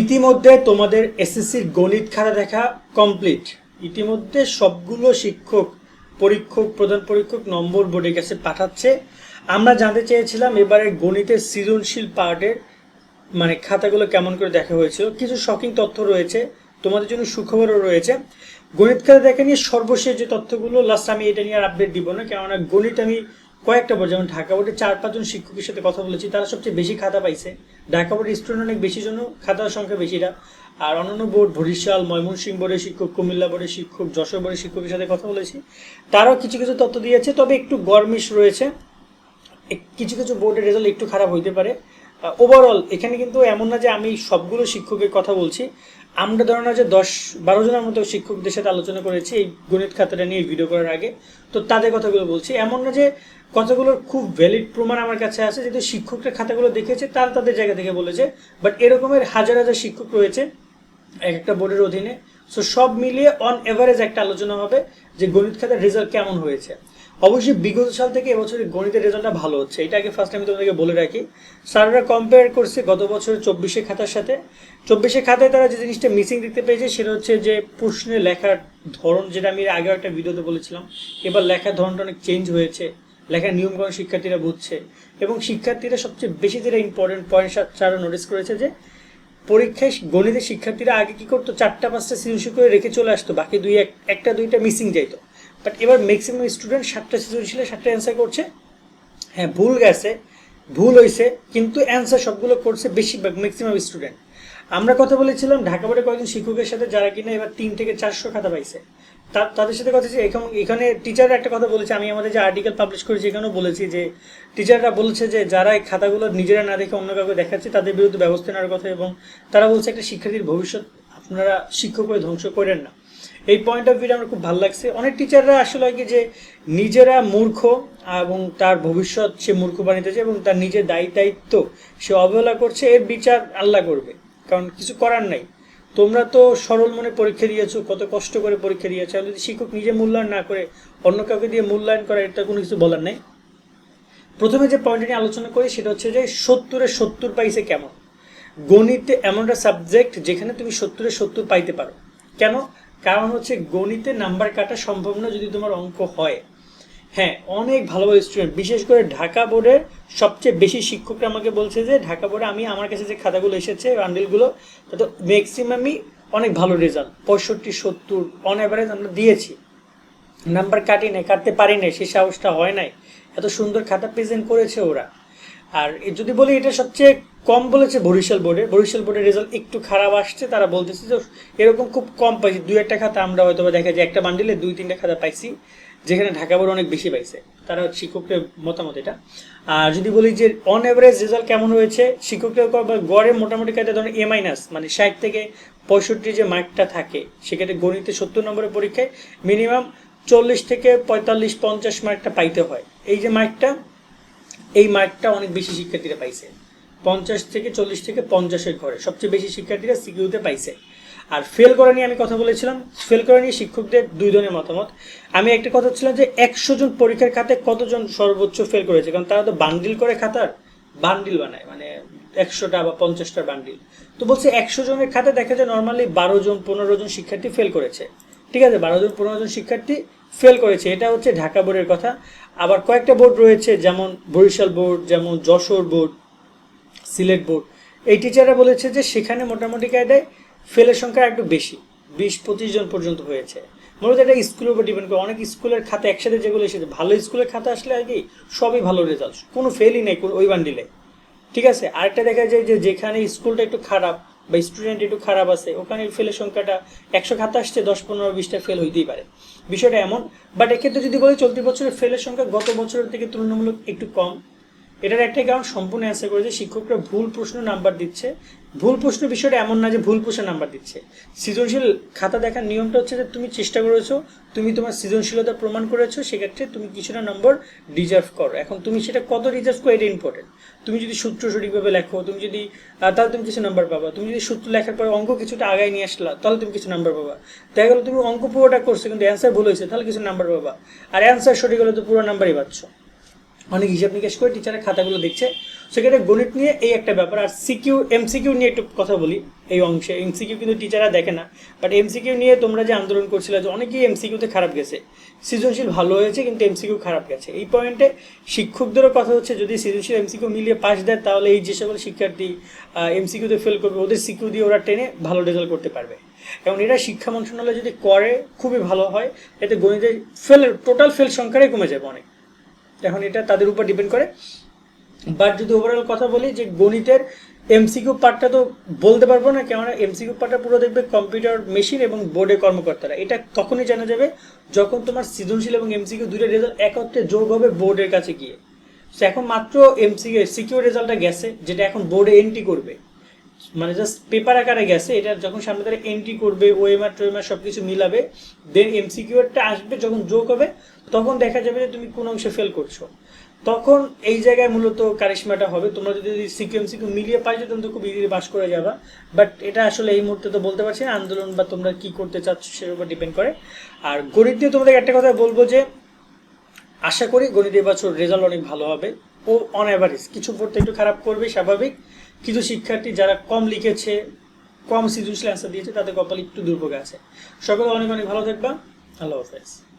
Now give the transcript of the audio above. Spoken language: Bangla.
ইতিমধ্যে তোমাদের এসএসসির গণিত খাতা দেখা কমপ্লিট ইতিমধ্যে সবগুলো শিক্ষক, পরীক্ষক, প্রধান পরীক্ষক নম্বর বোর্ডের কাছে পাঠাচ্ছে। আমরা জানতে চেয়েছিলাম এবারে গণিতের সৃজনশীল পার্টের মানে খাতাগুলো কেমন করে দেখা হয়েছিল। কিছু শকিং তথ্য রয়েছে, তোমাদের জন্য সুখবরও রয়েছে। গণিত খাতা দেখা নিয়ে সর্বশেষ যে তথ্যগুলো লাস্ট আমি এটা নিয়ে আর আপডেট দিব না, কেননা গণিত আমি কয়েকটা বোর্ড, যেমন ঢাকা বোর্ডে চার, পাঁচজন শিক্ষকের সাথে কথা বলেছি, তারা সবচেয়ে বেশি খাতা পাইছে। ঢাকা বোর্ডের স্টুডেন্ট অনেক বেশি জন্য খাতার সংখ্যা বেশিরা আর অন্যান্য বোর্ড, বরিশাল, ময়মনসিংহ বোর্ডের শিক্ষক, কুমিল্লা বোর্ডের শিক্ষক, যশোর বোর্ডের শিক্ষকের সাথে কথা বলেছি। তারাও কিছু কিছু তথ্য দিয়েছে, তবে একটু গরমিশ রয়েছে। কিছু কিছু বোর্ডের রেজাল্ট একটু খারাপ হইতে পারে। ওভারঅল এখানে কিন্তু এমন না যে আমি সবগুলো শিক্ষকের কথা বলছি। আমরা ধরো না যে দশ বারো জনের মতো শিক্ষকদের সাথে আলোচনা করেছি এই গণিত খাতাটা নিয়ে ভিডিও করার আগে। তো তাদের কথাগুলো বলছি। এমন না যে কথাগুলোর খুব ভ্যালিড প্রমাণ আমার কাছে আছে, যেহেতু শিক্ষকরা খাতাগুলো দেখেছে, তারা তাদের জায়গা থেকে বলেছে। বাট এরকমের হাজার হাজার শিক্ষক রয়েছে এক একটা বোর্ডের অধীনে। সো সব মিলিয়ে অন এভারেজ একটা আলোচনা হবে যে গণিত খাতার রেজাল্ট কেমন হয়েছে। অবশ্যই বিগত সাল থেকে এবছরের গণিতের রেজাল্টটা ভালো হচ্ছে। এটা আগে ফার্স্ট আমি তোমাদেরকে বলে রাখি। স্যাররা কম্পেয়ার করছে গত বছর চব্বিশে খাতার সাথে। চব্বিশে খাতায় তারা যে জিনিসটা মিসিং দেখতে পেয়েছে, সেটা হচ্ছে যে প্রশ্নে লেখার ধরন, যেটা আমি আগে একটা ভিডিওতে বলেছিলাম। এবার লেখার ধরনটা অনেক চেঞ্জ হয়েছে। লেখার নিয়মকানুন শিক্ষার্থীরা বুঝছে। এবং শিক্ষার্থীরা সবচেয়ে বেশি যেটা ইম্পর্টেন্ট পয়েন্ট স্যাররা নোটিস করেছে যে পরীক্ষায় গণিতের শিক্ষার্থীরা আগে কি করতো? চারটা, পাঁচটা সৃজনশীল করে রেখে চলে আসতো। বাকি দুই এক একটা দুইটা মিসিং যাইতো। বাট এবার ম্যাক্সিমাম স্টুডেন্ট সাতটা সৃজনশীলে সাতটা অ্যান্সার করছে। হ্যাঁ ভুল গেছে, ভুল হয়েছে কিন্তু অ্যান্সার সবগুলো করছে বেশিরভাগ ম্যাক্সিমাম স্টুডেন্ট আমরা কথা বলেছিলাম, ঢাকা বোর্ডে কয়েকজন শিক্ষকের সাথে যারা কিনা এবার তিন থেকে চারশো খাতা পাইছে। তাদের সাথে কথা হচ্ছে, এখন, এখানে টিচাররা একটা কথা বলেছে, আমি আমাদের যে আর্টিকেল পাবলিশ করেছি, এখানেও বলেছি যে টিচাররা বলেছে যে, যারা এই খাতাগুলো নিজেরা না দেখে অন্য কাউকে দেখাচ্ছে, তাদের বিরুদ্ধে ব্যবস্থা নেওয়ার কথা এবং তারা বলছে একটা শিক্ষার্থীর ভবিষ্যৎ আপনারা শিক্ষক হয়ে ধ্বংস করেন না। এই পয়েন্ট অফ ভিউটা আমার খুব ভালো লাগছে। অনেক টিচাররা আসলে কি যে, নিজেরা মূর্খ এবং তার ভবিষ্যৎ সে মূর্খ বানিয়েছে এবং তার নিজের দায়ী দায়িত্ব সে অবহেলা করছে, এর বিচার আল্লাহ করবে। কারণ কিছু করার নাই। তোমরা তো সরল মনে পরীক্ষা দিয়েছ, কত কষ্ট করে পরীক্ষা দিয়েছ। যদি শিক্ষক নিজে মূল্যায়ন না করে, অন্য কাউকে দিয়ে মূল্যায়ন করা এটা কোনো কিছু বলার নেই? প্রথমে যে পয়েন্ট নিয়ে আলোচনা করি, সেটা হচ্ছে যে সত্তরে সত্তর পাইছে কেমন? গণিতে এমন একটা সাবজেক্ট যেখানে তুমি সত্তরে সত্তর পাইতে পারো। কেন? কারণ হচ্ছে গণিতে নাম্বার কাটা সম্ভব না যদি তোমার অঙ্ক হয়। হ্যাঁ অনেক ভালো ভালো স্টুডেন্ট বিশেষ করে ঢাকা বোর্ডের সবচেয়ে বেশি শিক্ষকরা আমাকে বলছে যে, ঢাকা বোর্ডে আমি, আমার কাছে যে খাতাগুলো এসেছে বান্ডিলগুলো তাতে ম্যাক্সিমামই অনেক ভালো রেজাল্ট পঁয়ষট্টি, সত্তর অন অ্যাভারেজ আমরা দিয়েছি। নাম্বার কাটি নাই, কাটতে পারি নাই সেই সাহসটা হয় নাই। এত সুন্দর খাতা প্রেজেন্ট করেছে ওরা। আর যদি বলি, এটা সবচেয়ে কম বলেছে বরিশাল বোর্ডে বরিশাল বোর্ডের রেজাল্ট একটু খারাপ আসছে, তারা বলতেছে যে, এরকম খুব কম পাইছি। দুই একটা খাতা আমরা হয়তো দেখা যায়, একটা বান্ডিলে দুই, তিনটা খাতা পাইছি। যেখানে ঢাকা বোর্ড অনেক বেশি পাইছে। তারা শিক্ষকদের মতামত এটা। আর যদি বলি যে অন অ্যাভারেজ রেজাল্ট কেমন হয়েছে শিক্ষকদের গড়ে মোটামুটি কাজে ধরেন এ মাইনাস মানে ষাট থেকে পঁয়ষট্টি যে মার্কটা থাকে, সেক্ষেত্রে গণিতে সত্তর নম্বরের পরীক্ষায় মিনিমাম চল্লিশ থেকে পঁয়তাল্লিশ, পঞ্চাশ মার্কটা পাইতে হয়। এই যে মার্কটা, এই মার্কটা অনেক বেশি শিক্ষার্থীরা পাইছে। পঞ্চাশ থেকে চল্লিশ থেকে পঞ্চাশের ঘরে সবচেয়ে বেশি শিক্ষার্থীরা সিকিউতে পাইছে। আর ফেল করা নিয়ে আমি কথা বলেছিলাম। ফেল করা নিয়ে শিক্ষকদের দুই ধরনের মতামত। আমি একটা কথা ছিলাম যে একশো জন পরীক্ষার খাতে কতজন সর্বোচ্চ ফেল করেছে? কারণ তারা তো বান্ডিল করে খাতার বান্ডিল বানায় মানে একশোটা বা পঞ্চাশটা বান্ডিল তো বলছে একশো জনের খাতে দেখা যায় নর্মালি বারো জন, পনেরো জন শিক্ষার্থী ফেল করেছে। ঠিক আছে, বারো জন, পনেরো জন শিক্ষার্থী ফেল করেছে। এটা হচ্ছে ঢাকা বোর্ডের কথা। আবার কয়েকটা বোর্ড রয়েছে, যেমন বরিশাল বোর্ড, যেমন যশোর বোর্ড, সিলেট বোর্ড। এই টিচাররা বলেছে যে সেখানে মোটামুটি কায়দায় ফেলের সংখ্যা একটু বেশি, বিশ, পঁচিশ জন পর্যন্ত হয়েছে। মূলত এটা স্কুলের উপর ডিপেন্ড করে, অনেক স্কুলের খাতা একসাথে যেগুলো এসেছে, ভালো স্কুলের খাতা আসলে আর কি সবই ভালো রেজাল্ট কোনো ফেলই নেই ওই বান্ডিলে। ঠিক আছে? আরেকটা দেখা যায় যে যেখানে স্কুলটা একটু খারাপ বা স্টুডেন্ট একটু খারাপ আছে, ওখানে ফেলের সংখ্যাটা একশো খাতা আসছে, দশ, পনেরো, বিশটা ফেল হইতেই পারে। বিষয়টা এমন বাট এক্ষেত্রে যদি বলি, চলতি বছরের ফেলের সংখ্যা গত বছরের থেকে তুলনামূলক একটু কম। এটার একটাই কারণ সম্পূর্ণ অ্যান্সার করেছে, শিক্ষকরা ভুল প্রশ্ন নাম্বার দিচ্ছে। ভুল প্রশ্ন বিষয়টা এমন না যে ভুল প্রশ্ন নাম্বার দিচ্ছে। সৃজনশীল খাতা দেখার নিয়মটা হচ্ছে যে তুমি চেষ্টা করেছ, তুমি তোমার সৃজনশীলতা প্রমাণ করেছ, সেক্ষেত্রে তুমি কিছুটা নম্বর ডিজার্ভ করো। এখন তুমি সেটা কত ডিজার্ভ করো, এটা ইম্পর্টেন্ট তুমি যদি সূত্র সঠিকভাবে লেখো, তুমি যদি তাহলে তুমি কিছু নাম্বার পাবা। তুমি যদি সূত্র লেখার পর অঙ্ক কিছুটা আগায় নিয়ে আসলা, তাহলে তুমি কিছু নাম্বার পাবা। দেখা গেলো তুমি অঙ্ক পুরোটা করছ, কিন্তু অ্যান্সার ভুল হয়েছে, তাহলে কিছু নাম্বার পাবা। আর অ্যান্সার সঠিক হলে তো পুরো নাম্বারই পাচ্ছ। অনেক হিসাব নিকাশ করে টিচারের খাতাগুলো দেখছে। সেক্ষেত্রে গণিত নিয়ে এই একটা ব্যাপার। আর সিকিউ এমসিকিউ নিয়ে একটু কথা বলি এই অংশে। এমসিকিউ কিন্তু টিচাররা দেখে না। বাট এমসিকিউ নিয়ে তোমরা যে আন্দোলন করছিলে যে অনেকেই এমসিকিউতে খারাপ গেছে। সৃজনশীল ভালো হয়েছে, কিন্তু এমসিকিউ খারাপ গেছে। এই পয়েন্টে শিক্ষকদেরও কথা হচ্ছে, যদি সৃজনশীল এমসিকিউ মিলিয়ে পাস দেয়, তাহলে এই যে সকল শিক্ষার্থী এমসিকিউতে ফেল করবে, ওদের সিকিউ দিয়ে ওরা টেনে ভালো রেজাল্ট করতে পারবে। এবং এটা শিক্ষা মন্ত্রণালয় যদি করে, খুবই ভালো হয়, এতে গণিতের ফেল টোটাল ফেল সংখ্যাটাই কমে যাবে অনেক। এখন এটা তাদের উপর ডিপেন্ড করে। বাট যদি ওভারঅল কথা বলি যে গণিতের এমসিকিউ পার্টটা তো বলতে পারব না, কেননা এমসিকিউ পার্টটা পুরো দেখবে কম্পিউটার মেশিন এবং বোর্ডের কর্মকর্তারা। এটা তখনই জানা যাবে যখন তোমার সৃজনশীল এবং এমসিকিউ দুইটা রেজাল্ট একত্রে যোগ হবে বোর্ডের কাছে গিয়ে। সে এখন মাত্র এমসিকিউ সিকিউর রেজাল্টটা গেছে, যেটা এখন বোর্ডে এন্ট্রি করবে। মানে জাস্ট পেপার আকারে গেছে, এটা যখন সামনে তারা এন্ট্রি করবে ওএমআর টোএমআর সব কিছু মিলাবে দেন এমসিকিউটা আসবে, যখন যোগ হবে, তখন দেখা যাবে যে তুমি কোন অংশে ফেল করছ। তখন এই জায়গায় মূলত কারিশমাটা হবে। তোমরা যদি সিকিউ এমসিকিউ মিলিয়ে পাই তখন তো খুব ইজিলি পাস করে যাবা। বাট এটা আসলে এই মুহূর্তে তো বলতে পারছি না, আন্দোলন বা তোমরা কি করতে চাচ্ছ সের উপর ডিপেন্ড করে। আর গণিত দিয়ে তোমাদের একটা কথা বলব যে, আশা করি গণিত এবছর রেজাল্ট অনেক ভালো হবে। ও অন অ্যাভারেজ কিছু পড়তে একটু খারাপ করবে, স্বাভাবিক। কিছু শিক্ষার্থী যারা কম লিখেছে, কম সৃজনশীল অ্যান্সার দিয়েছে, তাদের কপাল একটু দুর্ভোগ আছে। সকলে অনেক অনেক ভালো থাকবা। আল্লাহ হাফেজ।